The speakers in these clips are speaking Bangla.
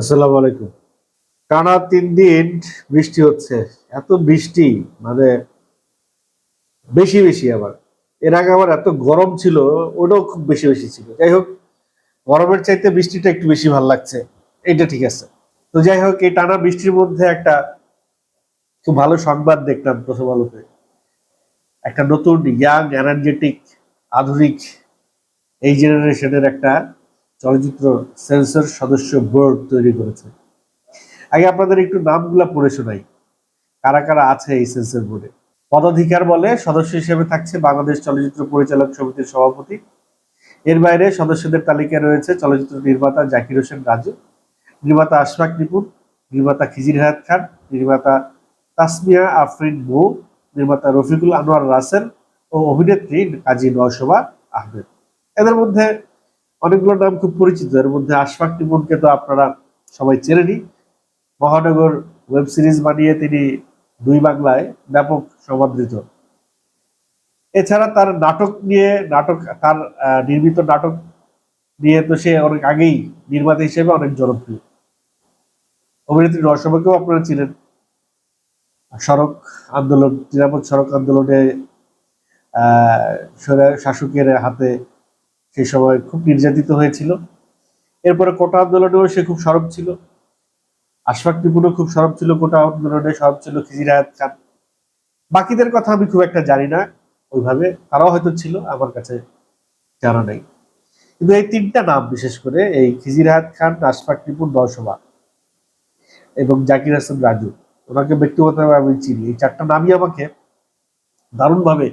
আসসালামু আলাইকুম। টানা তিন দিন বৃষ্টি হচ্ছে। এত বৃষ্টি মানে বেশি বেশি আবার। এর আগে আবার এত গরম ছিল, ওটাও খুব বেশি বেশি ছিল। যাই হোক, গরমের চাইতে বৃষ্টিটা একটু বেশি ভালো লাগছে। এটা ঠিক আছে। তো যাই হোক, এই টানা বৃষ্টির মধ্যে একটা খুব ভালো সংবাদ দেখলাম প্রথম আলোতে। একটা নতুন ইয়াং এনার্জেটিক আধুনিক, এই জেনারেশনের একটা চলচ্চিত্র সেন্সর সদস্য বোর্ড তৈরি করেছে। আগে আপনাদের একটু নামগুলা পড়ে শোনাই। কারা কারা আছে এই সেন্সর বোর্ডে? পদাধিকার বলে সদস্য হিসেবে থাকছে বাংলাদেশ চলচ্চিত্র পরিচালক সমিতির সভাপতি। এর বাইরে সদস্যদের তালিকায় রয়েছে চলচ্চিত্র নির্মাতা জাকির হোসেন রাজু, নির্মাতা আশফাক নিপুন নির্মাতা খিজির হায়াত খান, নির্মাতা তাসমিয়া আফরিন মৌ নির্মাতা রফিকুল আনোয়ার রাসেল ও অভিনেত্রী কাজী নয়শোভা আহমেদ। এদের মধ্যে অনেকগুলো নাম খুব পরিচিত, এর মধ্যে আশফাক টিমুনকে তো আপনারা সবাই চেনেনি মহানগর ওয়েব সিরিজ বানিয়ে তিনি দুই বাংলায় ব্যাপক সমাদৃত। এছাড়া তার নাটক নিয়ে, নাটক, তার নির্মিত নাটক নিয়ে তো সে অনেক আগেই নির্মাতা হিসেবে অনেক জনপ্রিয়। অভিনেত্রী রসবাকেও আপনারা ছিলেন সড়ক আন্দোলন, নিরাপদ সড়ক আন্দোলনে, আহ শাসকের হাতে সেই সময় খুব নির্যাতিত হয়েছিল। এরপরে কোটা আন্দোলনেও সে খুব সরব ছিল। আশফাক টিপুরও খুব সরব ছিল, কোটা আন্দোলনে সরব ছিল খিজির খান বাকিদের কথা আমি খুব একটা জানি না ওইভাবে, তারাও হয়তো ছিল, আমার কাছে জানা নেই। কিন্তু এই তিনটা নাম, বিশেষ করে এই খিজির খান, আশফাক টিপুর নয়সভা এবং জাকির হাসান রাজু, ওনাকে ব্যক্তিগতভাবে আমি চিনি। এই চারটা নামই আমাকে দারুণভাবে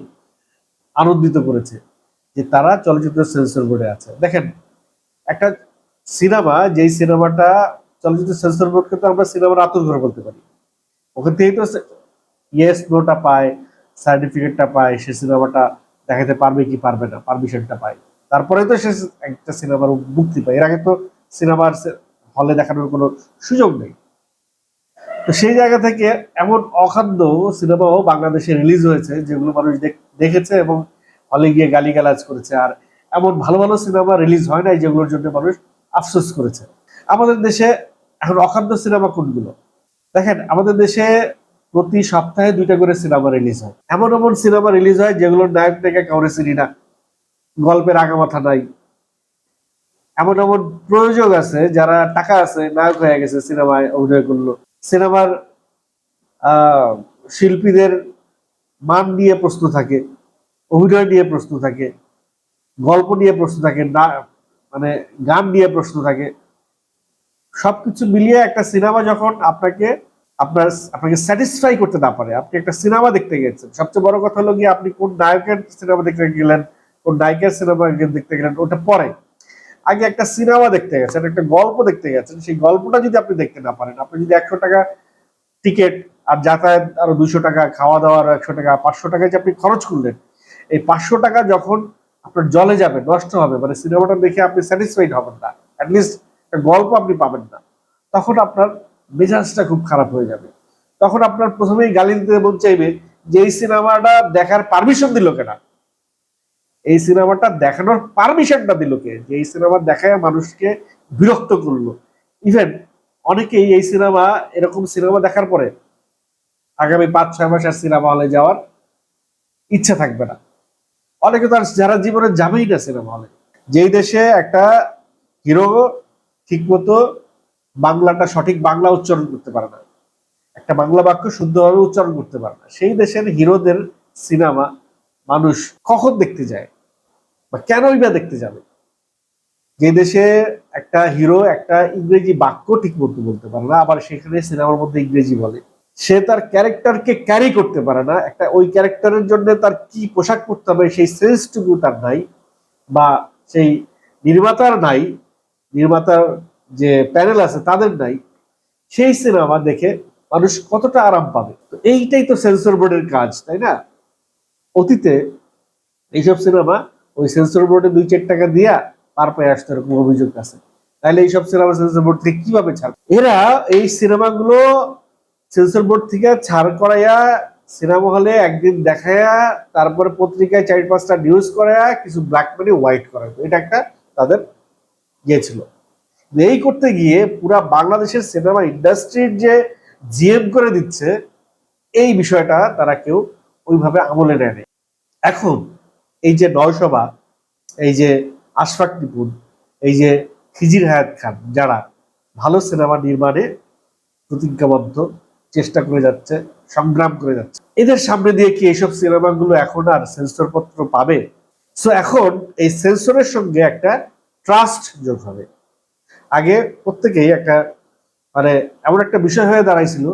আনন্দিত করেছে। যে তারা চলচ্চিত্র সেন্সর বোর্ডে আছে। দেখেন, একটা সিনেমা, যেই সিনেমাটা চলচ্চিত্র সেন্সর বোর্ডকে তো আমরা সিনেমার আতুর ঘর বলতে পারি। ওখান থেকেই তো ইয়েস নোটা পায় সার্টিফিকেটটা পায়, সে সিনেমাটা দেখাতে পারবে কি পারবে না পারমিশনটা পায়। তারপরে তো সে একটা সিনেমার মুক্তি পায়। এর আগে তো সিনেমার হলে দেখানোর কোনো সুযোগ নেই। তো সেই জায়গা থেকে এমন অখাদ্য সিনেমাও বাংলাদেশে রিলিজ হয়েছে, যেগুলো মানুষ দেখ- দেখেছে এবং হলে গিয়ে গালিগালাজ করেছে। আর এমন ভালো ভালো সিনেমা রিলিজ হয় নাই যেগুলোর জন্য মানুষ আফসোস করেছে। আমাদের দেশে এখন অখাদ্য সিনেমা কোনগুলো? দেখেন, আমাদের দেশে প্রতি সপ্তাহে দুইটা করে সিনেমা রিলিজ হয়। এমন এমন সিনেমা রিলিজ হয় যেগুলোর নায়ক থেকে কাউরে চিনি না। গল্পের আগামাথা নাই। এমন এমন প্রয়োজক আছে যারা টাকা আছে, নায়ক হয়ে গেছে সিনেমায় অভিনয় করল। সিনেমার শিল্পীদের মান নিয়ে প্রশ্ন থাকে। অভিনয় নিয়ে প্রশ্ন থাকে, গল্প নিয়ে প্রশ্ন থাকে, না মানে গান নিয়ে প্রশ্ন থাকে। সবকিছু মিলিয়ে একটা সিনেমা যখন আপনাকে, আপনার, আপনাকে স্যাটিসফাই করতে না পারে, আপনি একটা সিনেমা দেখতে গেছেন। সবচেয়ে বড় কথা হলো গিয়ে আপনি কোন নায়কের সিনেমা দেখতে গেলেন, কোন নায়িকার সিনেমা দেখতে গেলেন, ওটা পরে। আগে একটা সিনেমা দেখতে গেছেন, একটা গল্প দেখতে গেছেন, সেই গল্পটা যদি আপনি দেখতে না পারেন, আপনি যদি একশো টাকা টিকিট আর যাতায়াত আরও দুশো টাকা, খাওয়া দাওয়া আরও একশো টাকা, পাঁচশো টাকা যে আপনি খরচ করলেন এই পাঁচশো টাকা যখন আপনার জলে যাবে, নষ্ট হবে মানে সিনেমাটা দেখে আপনি স্যাটিসফাইড হবেন না অ্যাটলিস্ট গল্প আপনি পাবেন না, তখন আপনার মেজাজটা খুব খারাপ হয়ে যাবে। তখন আপনার প্রথমেই গালি দিতে মন চাইবে যে এই সিনেমাটা দেখার পারমিশন দিল কেনা। এই সিনেমাটা দেখানোর পারমিশনটা দিল কে? যে এই সিনেমা দেখায় মানুষকে বিরক্ত করল। ইভেন অনেকেই এই সিনেমা এরকম সিনেমা দেখার পরে আগামী পাঁচ, ছয় মাস আর সিনেমা হলে যাওয়ার ইচ্ছা থাকবে না। অনেকে তো যারা জীবনে যাবেই না সিনেমা হলে যেই দেশে একটা হিরো ঠিকমতো বাংলাটা সঠিক বাংলা উচ্চারণ করতে পারে না, একটা বাংলা বাক্য শুদ্ধভাবে উচ্চারণ করতে পারে না, সেই দেশের হিরোদের সিনেমা মানুষ কখন দেখতে যায় বা কেনই বা দেখতে যাবে? যে দেশে একটা হিরো একটা ইংরেজি বাক্য ঠিক মতো বলতে পারে না, আবার সেখানে সিনেমার মধ্যে ইংরেজি বলে। সে তার ক্যারেক্টারকে ক্যারি করতে পারে না। একটা ওই ক্যারেক্টারের জন্য তার কি পোশাক পরতে হবে সেই সেন্সটুকু তার নাই বা সেই নির্মাতার নাই, নির্মাতার যে প্যানেল আছে তাদের নাই। সেই সিনেমা দেখে মানুষ কতটা আরাম পাবে। তো এইটাই তো সেন্সর বোর্ডের কাজ, তাই না? অতীতে এইসব সিনেমা ওই সেন্সর বোর্ডে দুই চার টাকা দিয়া পার পেয়ে আসতো এরকম অভিযোগ আছে। তাহলে এইসব সিনেমা সেন্সর বোর্ড থেকে কীভাবে ছাড়বে? এরা এই সিনেমাগুলো সেন্সর বোর্ড থেকে ছাড় করাইয়া সিনেমা হলে একদিন দেখায়া তারপরে পত্রিকায় চার পাঁচটা নিউজ করায়া কিছু ব্ল্যাক মানি হোয়াইট করা এটা একটা তাদের ইয়ে ছিল। এই করতে গিয়ে পুরা বাংলাদেশের সিনেমা ইন্ডাস্ট্রির যে জিএম করে দিচ্ছে, এই বিষয়টা তারা কেউ ওইভাবে আমলে নেয়নি। এখন এই যে নয়সভা এই যে আশফাক নিপুণ, এই যে খিজির হায়াত খান, যারা ভালো সিনেমা নির্মাণে প্রতিজ্ঞাবদ্ধ চেষ্টা করে যাচ্ছে, সংগ্রাম করে যাচ্ছে। এদের সামনে দিয়ে কি এইসব সিনেমাগুলো এখন আর সেন্সর পত্র পাবে? সো এখন এই সেন্সরের সঙ্গে একটা ট্রাস্ট যোগ হবে। আগে প্রত্যেকেই একটা মানে এমন একটা বিষয় হয়ে দাঁড়াইছিল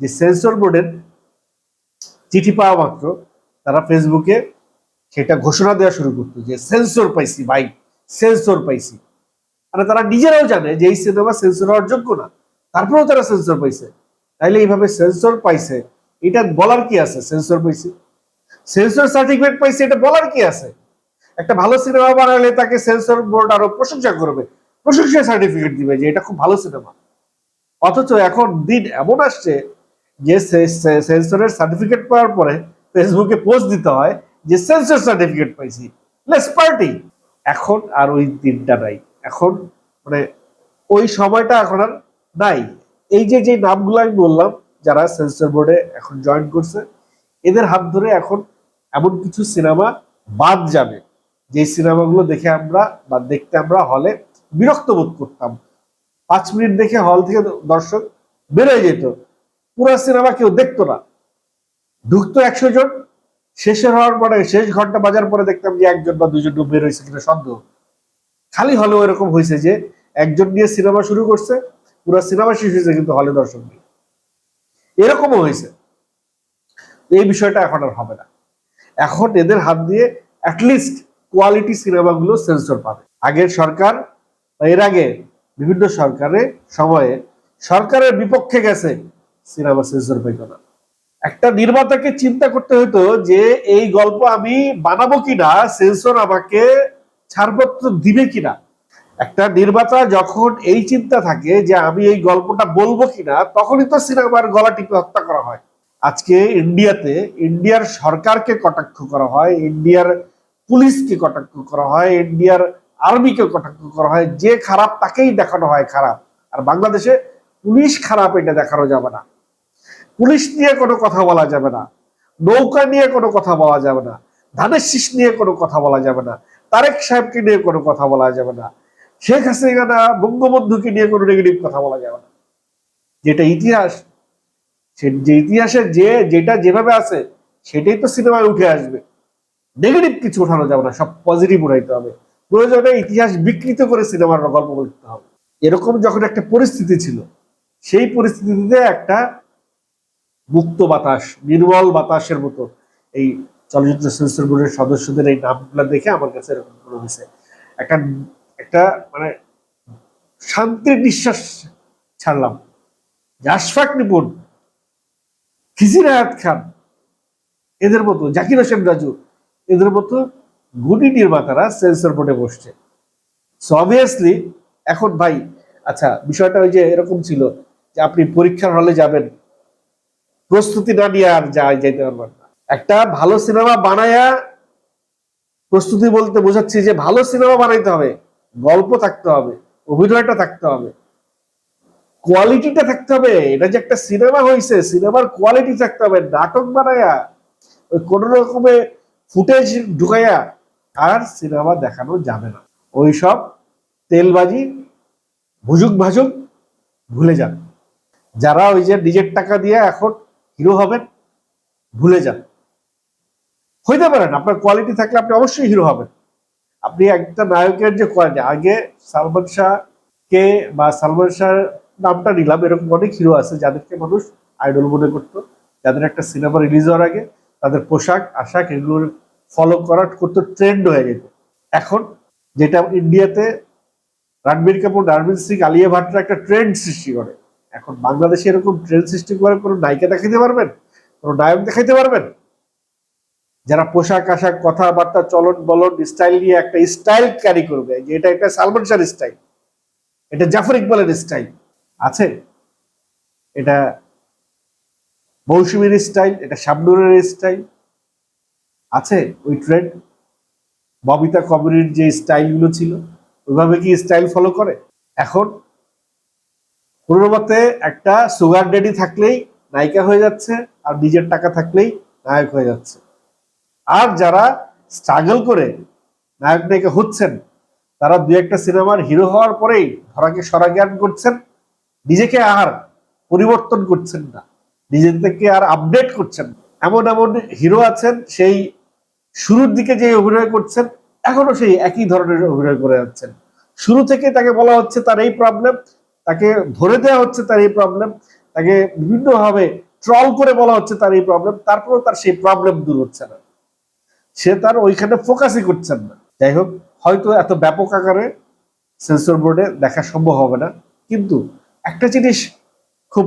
যে সেন্সর বোর্ডের চিঠি পাওয়া মাত্র তারা ফেসবুকে সেটা ঘোষণা দেওয়া শুরু করতো যে সেন্সর পাইছি ভাই, সেন্সর পাইছি। মানে তারা নিজেরাও জানে যে এই সিনেমা সেন্সর হওয়ার যোগ্য না। তারপরেও তারা সেন্সর পাইছে। তাইলে এইভাবে সেন্সর পাইছে, এটা বলার কি আছে সেন্সর পাইছে? সেন্সর সার্টিফিকেট পাইছে, এটা বলার কি আছে? একটা ভালো সিনেমা বানালে তাকে সেন্সর বোর্ড আরও প্রশংসা করবে, প্রশংসা সার্টিফিকেট দিবে যে এটা খুব ভালো সিনেমা অথচ এখন দিন এমন আসছে যে সেন্সরের সার্টিফিকেট পাওয়ার পরে ফেসবুকে পোস্ট দিতে হয় যে সেন্সর সার্টিফিকেট পাইছি লেস পার্টি এখন আর ওই দিনটা নাই। এখন মানে ওই সময়টা এখন আর নাই। এই যে যে নামগুলো আমি বললাম, যারা সেন্সর বোর্ডে এখন জয়েন করছে, এদের হাত ধরে এখন এমন কিছু সিনেমা বাদ যাবে। যে সিনেমাগুলো দেখে আমরা বা দেখতে আমরা হলে বিরক্ত বোধ করতাম। পাঁচ মিনিট দেখে হল থেকে দর্শক বেরোয় যেত। পুরো সিনেমা কেউ দেখতো না। ঢুকতো একশো জন। শেষের হওয়ার পরে শেষ ঘণ্টা বাজার পরে দেখতাম যে একজন বা দুজন বের হয়েছে কিনা সন্দেহ। খালি হলেও এরকম হয়েছে যে, একজন নিয়ে সিনেমা শুরু করছে পুরো সিনেমা শেষ হয়েছে কিন্তু হলে দর্শক নেই এরকমও হয়েছে। এই বিষয়টা এখন আর হবে না। এখন এদের হাত দিয়ে অ্যাটলিস্ট কোয়ালিটি সিনেমাগুলো সেন্সর পাবে। আগের সরকার এর আগে বিভিন্ন সরকারের সময়ে সরকারের বিপক্ষে গেছে সিনেমা সেন্সর পাইত না। একটা নির্মাতাকে চিন্তা করতে হতো যে এই গল্প আমি বানাবো কিনা সেন্সর আমাকে ছাড়পত্র দিবে কিনা। একটা নির্মাতা যখন এই চিন্তা থাকে যে আমি এই গল্পটা বলব কিনা, তখনই তো সিনেমার গলা টিপে হত্যা করা হয়। আজকে ইন্ডিয়াতে, ইন্ডিয়ার সরকারকে কটাক্ষ করা হয়, ইন্ডিয়ার পুলিশকে কটাক্ষ করা হয়, ইন্ডিয়ার আর্মিকে কটাক্ষ করা হয়, যে খারাপ তাকেই দেখানো হয় খারাপ। আর বাংলাদেশে পুলিশ খারাপ এটা দেখানো যাবে না। পুলিশ নিয়ে কোনো কথা বলা যাবে না। নৌকা নিয়ে কোনো কথা বলা যাবে না। ধানের শীষ নিয়ে কোনো কথা বলা যাবে না। তারেক সাহেবকে নিয়ে কোনো কথা বলা যাবে না। শেখ হাসিনা বঙ্গবন্ধুকে নিয়ে কোনো নেগেটিভ কথা বলা যাবে না। যেটা ইতিহাস যে ইতিহাসের যে, যেটা যেভাবে আছে, সেটাই তো সিনেমায় উঠে আসবে। নেগেটিভ কিছু ওঠানো যাবে না, সব পজিটিভ উঠাইতে হবে। প্রয়োজনে ইতিহাস বিকৃত করে সিনেমার গল্প বলতে হবে। এরকম যখন একটা পরিস্থিতি ছিল, সেই পরিস্থিতিতে একটা মুক্ত বাতাস, নির্মল বাতাসের মতো এই চলচ্চিত্র সেন্সর বোর্ডের সদস্যদের এই নামগুলো দেখে আমার কাছে এরকম মনে হয়েছে। একটা একটা মানে শান্তির নিঃশ্বাস ছাড়লাম। আশফাক নিপুণ খিজির আয়াত খান, এদের মতো, জাকির হোসেন রাজু, এদের মতো গুণী নির্মাতারা সেন্সর বোর্ডে বসছে। সো অবভিয়াসলি এখন ভাই আচ্ছা বিষয়টা ওই যে এরকম ছিল যে আপনি পরীক্ষার হলে যাবেন। প্রস্তুতি না নিয়ে আর যা যাইতে পারবেন না। একটা ভালো সিনেমা বানায়া প্রস্তুতি বলতে বোঝাচ্ছি যে ভালো সিনেমা বানাইতে হবে। গল্প থাকতে হবে, অভিনয়টা থাকতে হবে। কোয়ালিটিটা থাকতে হবে। এটা যে একটা সিনেমা হয়েছে সিনেমার কোয়ালিটি থাকতে হবে। নাটক বানায়া, ওই কোন রকমে ফুটেজ ঢুকাইয়া আর সিনেমা দেখানো যাবে না। ওই সব তেলবাজি, ভুজুক ভাজুক ভুলে যান। যারা ওই যে নিজের টাকা দিয়ে এখন হিরো হবেন, ভুলে যান। হইতে পারেন আপনার কোয়ালিটি থাকলে আপনি অবশ্যই হিরো হবেন। আপনি একটা নায়কের যে কোয়ালিটি আগে সালমান শাহ কে বা সালমান শাহ নামটা নিলাম, এরকম অনেক হিরো আছে যাদেরকে মানুষ আইডল মনে করতো। যাদের একটা সিনেমা রিলিজ হওয়ার আগে তাদের পোশাক, আশাক এগুলোর ফলো করা করতে ট্রেন্ড হয়ে যেত। এখন যেটা ইন্ডিয়াতে রণবীর কাপুর নার্মিন সিং, আলিয়া ভাটরা একটা ট্রেন্ড সৃষ্টি করে। এখন বাংলাদেশে এরকম ট্রেন্ড সৃষ্টি করে কোনো নায়িকা দেখাইতে পারবেন? কোনো নায়ক দেখাইতে পারবেন? যারা পোশাক আশাক কথাবার্তা চলন বলন স্টাইল নিয়ে একটা স্টাইল ক্যারি করবে, যে এটা একটা সালমান শাহর স্টাইল এটা জাফর ইকবালের স্টাইল আছে? এটা মৌসুমীর স্টাইল এটা শাবনুরের স্টাইল আছে? ওই ট্রেন্ড ববিতা কবিরের যে স্টাইলগুলো ছিল, ওইভাবে কি স্টাইল ফলো করে? এখন কোনো মতে একটা সুগার ডেডি থাকলেই নায়িকা হয়ে যাচ্ছে আর নিজের টাকা থাকলেই নায়ক হয়ে যাচ্ছে। আর যারা স্ট্রাগল করে নায়ক নায়িকা হচ্ছেন, তারা দু একটা সিনেমার হিরো হওয়ার পরেই ধরাকে সরা জ্ঞান করছেন, নিজেকে আর পরিবর্তন করছেন না, নিজেদেরকে আর আপডেট করছেন এমন এমন হিরো আছেন, সেই শুরুর দিকে যে অভিনয় করছেন, এখনও সেই একই ধরনের অভিনয় করে যাচ্ছেন। শুরু থেকে তাকে বলা হচ্ছে তার এই প্রবলেম তাকে ধরে দেওয়া হচ্ছে তার এই প্রবলেম তাকে বিভিন্নভাবে ট্রল করে বলা হচ্ছে তার এই প্রবলেম তারপরেও তার সেই প্রবলেম দূর হচ্ছে না। সে তার ওইখানে ফোকাসই করছেন না। যাই হোক হয়তো এত ব্যাপক আকারে সেন্সর বোর্ডে দেখা সম্ভব হবে না, কিন্তু একটা জিনিস খুব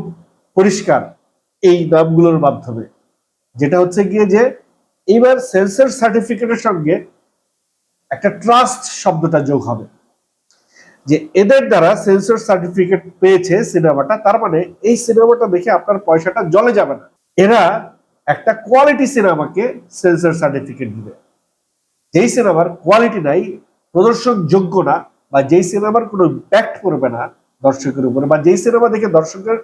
পরিষ্কার এই নামগুলোর মাধ্যমে, যেটা হচ্ছে গিয়ে যে এইবার সেন্সর সার্টিফিকেটের সঙ্গে একটা ট্রাস্ট শব্দটা যোগ হবে। যে এদের দ্বারা সেন্সর সার্টিফিকেট পেয়েছে সিনেমাটা তার মানে এই সিনেমাটা দেখে আপনার পয়সাটা জলে যাবে না। এরা একটা কোয়ালিটি সিনেমাকে সেন্সর সার্টিফিকেট দিবে। যেই সিনেমার কোয়ালিটি নাই, প্রদর্শন যোগ্য না, বা যেই সিনেমার কোনো ইম্প্যাক্ট করবে না দর্শকের উপরে, বা যেই সিনেমা দেখে দর্শকের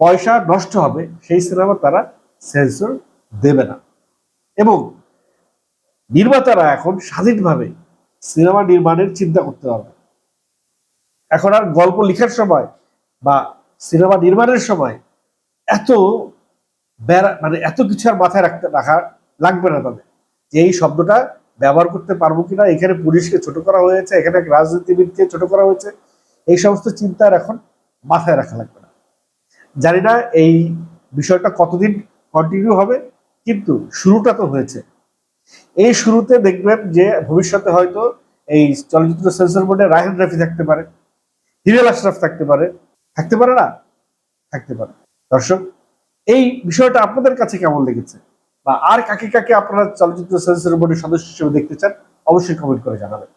পয়সা নষ্ট হবে, সেই সিনেমা তারা সেন্সর দেবে না। এবং নির্মাতারা এখন স্বাধীনভাবে সিনেমা নির্মাণের চিন্তা করতে পারবে এখন আর গল্প লেখার সময় বা সিনেমা নির্মাণের সময় এত বেড়া মানে এত কিছু আর মাথায় রাখতে, রাখা লাগবে না তাদের। যে এই শব্দটা ব্যবহার করতে পারব কিনা, এখানে পুলিশকে ছোট করা হয়েছে, এখানে এক রাজনীতিবিদকে ছোট করা হয়েছে, এই সমস্ত চিন্তা আর এখন মাথায় রাখা লাগবে না। জানি না এই বিষয়টা কতদিন কন্টিনিউ হবে, কিন্তু শুরুটা তো হয়েছে। এই শুরুতে দেখবেন যে ভবিষ্যতে হয়তো এই চলচ্চিত্র সেন্সর বোর্ডে রাহেন রাফি থাকতে পারে হিরেল আশরাফ থাকতে পারে থাকতে পারে না? থাকতে পারে। দর্শক এই বিষয়টা আপনাদের কাছে কেমন লেগেছে? বা আর কাকে কাকে আপনারা চলচ্চিত্র সেন্সর বোর্ডের সদস্য হিসেবে দেখতে চান, অবশ্যই কমেন্ট করে জানাবেন।